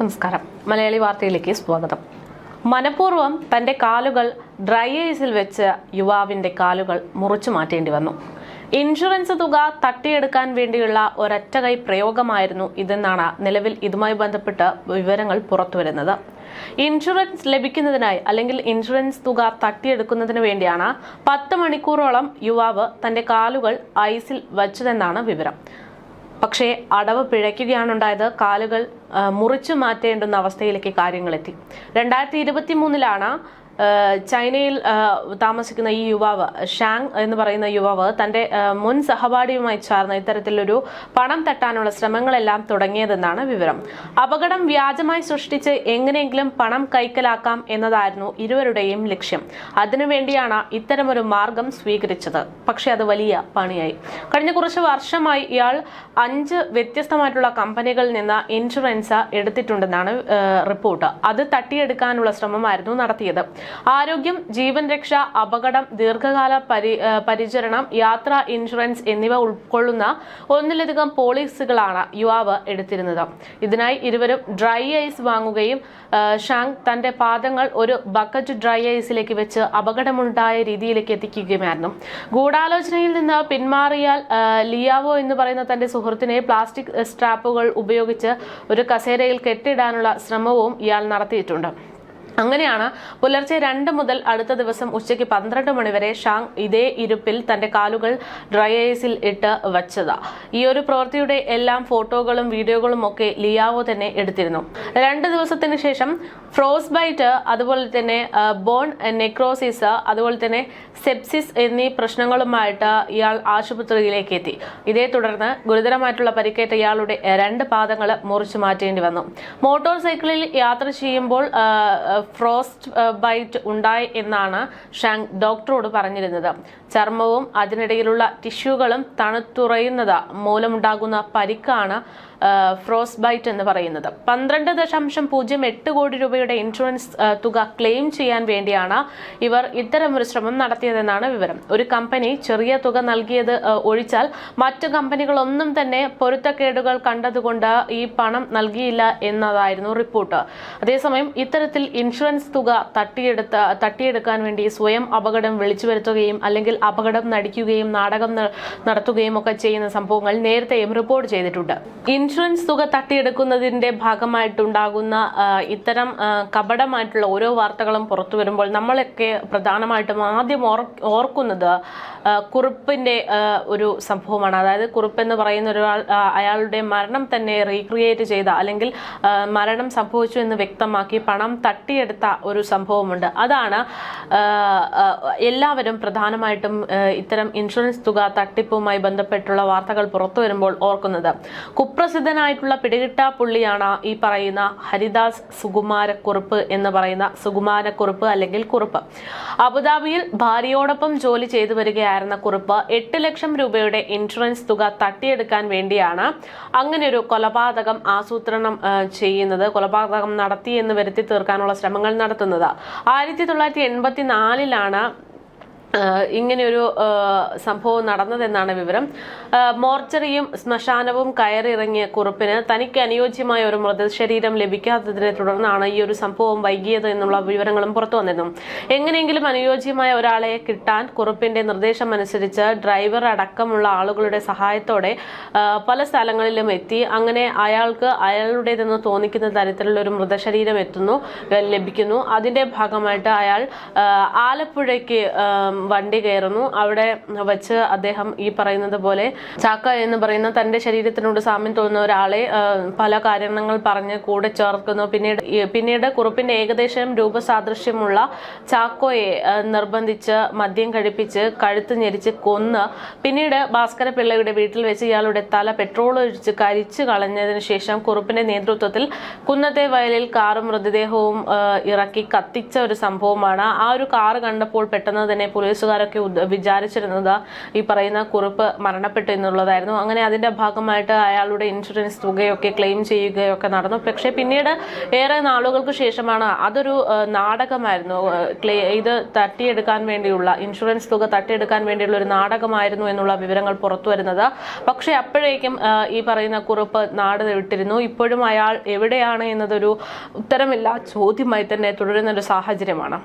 നമസ്കാരം. മലയാളി വാർത്തയിലേക്ക് സ്വാഗതം. മനഃപൂർവം തന്റെ കാലുകൾ ഡ്രൈ ഐസിൽ വെച്ച് യുവാവിന്റെ കാലുകൾ മുറിച്ചു മാറ്റേണ്ടി വന്നു. ഇൻഷുറൻസ് തുക തട്ടിയെടുക്കാൻ വേണ്ടിയുള്ള ഒരൊറ്റകൈ പ്രയോഗമായിരുന്നു ഇതെന്നാണ് നിലവിൽ ഇതുമായി ബന്ധപ്പെട്ട് വിവരങ്ങൾ പുറത്തുവരുന്നത്. ഇൻഷുറൻസ് ലഭിക്കുന്നതിനായി അല്ലെങ്കിൽ ഇൻഷുറൻസ് തുക തട്ടിയെടുക്കുന്നതിന് വേണ്ടിയാണ് പത്ത് മണിക്കൂറോളം യുവാവ് തന്റെ കാലുകൾ ഐസിൽ വച്ചതെന്നാണ് വിവരം. പക്ഷേ അടവ് പിഴയ്ക്കുകയാണുണ്ടായത് കാലുകൾ മുറിച്ചു മാറ്റേണ്ടുന്ന അവസ്ഥയിലേക്ക് കാര്യങ്ങളെത്തി. രണ്ടായിരത്തി ഇരുപത്തി മൂന്നിലാണ് ചൈനയിൽ താമസിക്കുന്ന ഈ യുവാവ് ഷാങ് എന്ന് പറയുന്ന യുവാവ് തന്റെ മുൻ സഹപാഠിയുമായി ചേർന്ന് ഇത്തരത്തിലൊരു പണം തട്ടാനുള്ള ശ്രമങ്ങളെല്ലാം തുടങ്ങിയതെന്നാണ് വിവരം. അപകടം വ്യാജമായി സൃഷ്ടിച്ച് എങ്ങനെയെങ്കിലും പണം കൈക്കലാക്കാം എന്നതായിരുന്നു ഇരുവരുടെയും ലക്ഷ്യം. അതിനുവേണ്ടിയാണ് ഇത്തരമൊരു മാർഗം സ്വീകരിച്ചത്. പക്ഷേ അത് വലിയ പണിയായി. കഴിഞ്ഞ കുറച്ച് വർഷമായി ഇയാൾ അഞ്ച് വ്യത്യസ്തമായിട്ടുള്ള കമ്പനികളിൽ നിന്ന് ഇൻഷുറൻസ് എടുത്തിട്ടുണ്ടെന്നാണ് റിപ്പോർട്ട്. അത് തട്ടിയെടുക്കാനുള്ള ശ്രമമായിരുന്നു നടത്തിയത്. ആരോഗ്യം ജീവൻ രക്ഷ അപകടം ദീർഘകാല പരി പരിചരണം യാത്രാ ഇൻഷുറൻസ് എന്നിവ ഉൾക്കൊള്ളുന്ന ഒന്നിലധികം പോളിസികളാണ് യുവാവ് എടുത്തിരുന്നത്. ഇതിനായി ഇരുവരും ഡ്രൈ ഐസ് വാങ്ങുകയും ഷാങ് തന്റെ പാദങ്ങൾ ഒരു ബക്കറ്റ് ഡ്രൈ ഐസിലേക്ക് വെച്ച് അപകടമുണ്ടായ രീതിയിലേക്ക് എത്തിക്കുകയുമായിരുന്നു. ഗൂഢാലോചനയിൽ നിന്ന് പിന്മാറിയാൽ ലിയാവോ എന്ന് പറയുന്ന തന്റെ സുഹൃത്തിനെ പ്ലാസ്റ്റിക് സ്ട്രാപ്പുകൾ ഉപയോഗിച്ച് ഒരു കസേരയിൽ കെട്ടിടാനുള്ള ശ്രമവും ഇയാൾ നടത്തിയിട്ടുണ്ട്. അങ്ങനെയാണ് പുലർച്ചെ രണ്ട് മുതൽ അടുത്ത ദിവസം ഉച്ചയ്ക്ക് പന്ത്രണ്ട് മണിവരെ ഷാങ് ഇതേ ഇരുപ്പിൽ തന്റെ കാലുകൾ ഡ്രൈ ഐസിൽ ഇട്ട് വച്ചത്. ഈ ഒരു പ്രവൃത്തിയുടെ എല്ലാം ഫോട്ടോകളും വീഡിയോകളും ഒക്കെ ലിയാവോ തന്നെ എടുത്തിരുന്നു. രണ്ട് ദിവസത്തിന് ശേഷം ഫ്രോസ് ബൈറ്റ് അതുപോലെ തന്നെ ബോൺ നെക്രോസിസ് അതുപോലെ തന്നെ സെപ്സിസ് എന്നീ പ്രശ്നങ്ങളുമായിട്ട് ഇയാൾ ആശുപത്രിയിലേക്ക് എത്തി. ഇതേ തുടർന്ന് ഗുരുതരമായിട്ടുള്ള പരിക്കേറ്റ ഇയാളുടെ രണ്ട് പാദങ്ങൾ മുറിച്ചു മാറ്റേണ്ടി വന്നു. മോട്ടോർ സൈക്കിളിൽ യാത്ര ചെയ്യുമ്പോൾ ഫ്രോസ്റ്റ് ബൈറ്റ് ഉണ്ടായി എന്നാണ് ഷാങ് ഡോക്ടറോട് പറഞ്ഞിരുന്നത്. ചർമ്മവും അതിനിടയിലുള്ള ടിഷ്യൂകളും തണുത്തുറയുന്നത് മൂലമുണ്ടാകുന്ന പരിക്കാണ് ആ, ഫ്രോസ്റ്റ് ബൈറ്റ് എന്ന് പറയുന്നത്. പന്ത്രണ്ട് ദശാംശം പൂജ്യം എട്ട് കോടി രൂപയുടെ ഇൻഷുറൻസ് തുക ക്ലെയിം ചെയ്യാൻ വേണ്ടിയാണ് ഇവർ ഇത്തരം ഒരു ശ്രമം നടത്തിയതെന്നാണ് വിവരം. ഒരു കമ്പനി ചെറിയ തുക നൽകിയത് ഒഴിച്ചാൽ മറ്റു കമ്പനികളൊന്നും തന്നെ പൊരുത്തക്കേടുകൾ കണ്ടതുകൊണ്ട് ഈ പണം നൽകിയില്ല എന്നതായിരുന്നു റിപ്പോർട്ട്. അതേസമയം ഇത്തരത്തിൽ ഇൻഷുറൻസ് തുക തട്ടിയെടുത്ത തട്ടിയെടുക്കാൻ വേണ്ടി സ്വയം അപകടം വിളിച്ചു വരുത്തുകയും അല്ലെങ്കിൽ അപകടം നടിക്കുകയും നാടകം നടത്തുകയും ഒക്കെ ചെയ്യുന്ന സംഭവങ്ങൾ നേരത്തെയും റിപ്പോർട്ട് ചെയ്തിട്ടുണ്ട്. ഇൻഷുറൻസ് തുക തട്ടിയെടുക്കുന്നതിന്റെ ഭാഗമായിട്ടുണ്ടാകുന്ന ഇത്തരം കപടമായിട്ടുള്ള ഓരോ വാർത്തകളും പുറത്തു വരുമ്പോൾ നമ്മളൊക്കെ പ്രധാനമായിട്ടും ആദ്യം ഓർക്കുന്നത് കുറിപ്പിന്റെ ഒരു സംഭവമാണ്. അതായത് കുറുപ്പ് എന്ന് പറയുന്ന ഒരാൾ അയാളുടെ മരണം തന്നെ റീക്രിയേറ്റ് ചെയ്ത അല്ലെങ്കിൽ മരണം സംഭവിച്ചു എന്ന് വ്യക്തമാക്കി പണം തട്ടിയെടുത്ത ഒരു സംഭവമുണ്ട്. അതാണ് എല്ലാവരും പ്രധാനമായിട്ടും ഇത്തരം ഇൻഷുറൻസ് തുക തട്ടിപ്പുമായി ബന്ധപ്പെട്ടുള്ള വാർത്തകൾ പുറത്തു വരുമ്പോൾ ഓർക്കുന്നത്. കുപ്രസിദ്ധനായിട്ടുള്ള പിടികിട്ടാ പുള്ളിയാണ് ഈ പറയുന്ന ഹരിദാസ് സുകുമാരക്കുറുപ്പ് എന്ന് പറയുന്ന സുകുമാരക്കുറുപ്പ് അല്ലെങ്കിൽ കുറുപ്പ്. അബുദാബിയിൽ ഭാര്യയോടൊപ്പം ജോലി ചെയ്തു വരികയായിരുന്ന കുറുപ്പ് എട്ട് ലക്ഷം രൂപയുടെ ഇൻഷുറൻസ് തുക തട്ടിയെടുക്കാൻ വേണ്ടിയാണ് അങ്ങനെ ഒരു കൊലപാതകം ആസൂത്രണം ചെയ്യുന്നത് കൊലപാതകം നടത്തി എന്ന് വരുത്തി തീർക്കാനുള്ള ശ്രമങ്ങൾ നടത്തുന്നത്. ആയിരത്തി തൊള്ളായിരത്തി എൺപത്തി നാലിലാണ് ആഹ് ഇങ്ങനെയൊരു സംഭവം നടന്നതെന്നാണ് വിവരം. മോർച്ചറിയും ശ്മശാനവും കയറിറങ്ങിയ കുറുപ്പിന് തനിക്ക് അനുയോജ്യമായ ഒരു മൃതശരീരം ലഭിക്കാത്തതിനെ തുടർന്നാണ് ഈ ഒരു സംഭവം വൈകിയത് എന്നുള്ള വിവരങ്ങളും പുറത്തു വന്നിരുന്നു. എങ്ങനെയെങ്കിലും അനുയോജ്യമായ ഒരാളെ കിട്ടാൻ കുറുപ്പിന്റെ നിർദ്ദേശം അനുസരിച്ച് ഡ്രൈവർ അടക്കമുള്ള ആളുകളുടെ സഹായത്തോടെ പല സ്ഥലങ്ങളിലും എത്തി. അങ്ങനെ അയാൾക്ക് അയാളുടേതെന്ന് തോന്നിക്കുന്ന തരത്തിലുള്ള ഒരു മൃതശരീരം എത്തുന്നു ലഭിക്കുന്നു. അതിന്റെ ഭാഗമായിട്ട് അയാൾ ആലപ്പുഴയ്ക്ക് വണ്ടി കയറുന്നു. അവിടെ വെച്ച് അദ്ദേഹം ഈ പറയുന്നത് പോലെ ചാക്ക എന്ന് പറയുന്ന തന്റെ ശരീരത്തിനോട് സാമ്യം തോന്നുന്ന ഒരാളെ പല കാരണങ്ങൾ പറഞ്ഞ് കൂടെ ചേർക്കുന്നു. പിന്നീട് പിന്നീട് കുറുപ്പിന്റെ ഏകദേശം രൂപസാദൃശ്യമുള്ള ചാക്കോയെ നിർബന്ധിച്ച് മദ്യം കഴിപ്പിച്ച് കഴുത്ത് ഞെരിച്ച് കൊന്ന് പിന്നീട് ഭാസ്കര പിള്ളയുടെ വീട്ടിൽ വെച്ച് ഇയാളുടെ തല പെട്രോൾ ഒഴിച്ച് കരിച്ചു കളഞ്ഞതിന് ശേഷം കുറുപ്പിന്റെ നേതൃത്വത്തിൽ കുന്നത്തെ വയലിൽ കാറും മൃതദേഹവും ഇറക്കി കത്തിച്ച ഒരു സംഭവമാണ്. ആ ഒരു കാറ് കണ്ടപ്പോൾ പെട്ടെന്ന് തന്നെ പോലീസ് പോലീസുകാരൊക്കെ വിചാരിച്ചിരുന്നത് ഈ പറയുന്ന കുറിപ്പ് മരണപ്പെട്ടു എന്നുള്ളതായിരുന്നു. അങ്ങനെ അതിന്റെ ഭാഗമായിട്ട് അയാളുടെ ഇൻഷുറൻസ് തുകയൊക്കെ ക്ലെയിം ചെയ്യുകയൊക്കെ നടന്നു. പക്ഷേ പിന്നീട് ഏറെ നാളുകൾക്ക് ശേഷമാണ് അതൊരു നാടകമായിരുന്നു. ഇത് തട്ടിയെടുക്കാൻ വേണ്ടിയുള്ള ഇൻഷുറൻസ് തുക തട്ടിയെടുക്കാൻ വേണ്ടിയുള്ള ഒരു നാടകമായിരുന്നു എന്നുള്ള വിവരങ്ങൾ പുറത്തു വരുന്നത്. പക്ഷേ അപ്പോഴേക്കും ഈ പറയുന്ന കുറിപ്പ് നാട് വിട്ടിരുന്നു. ഇപ്പോഴും അയാൾ എവിടെയാണ് എന്നതൊരു ഉത്തരമില്ല ചോദ്യമായി തന്നെ തുടരുന്ന ഒരു സാഹചര്യമാണ്.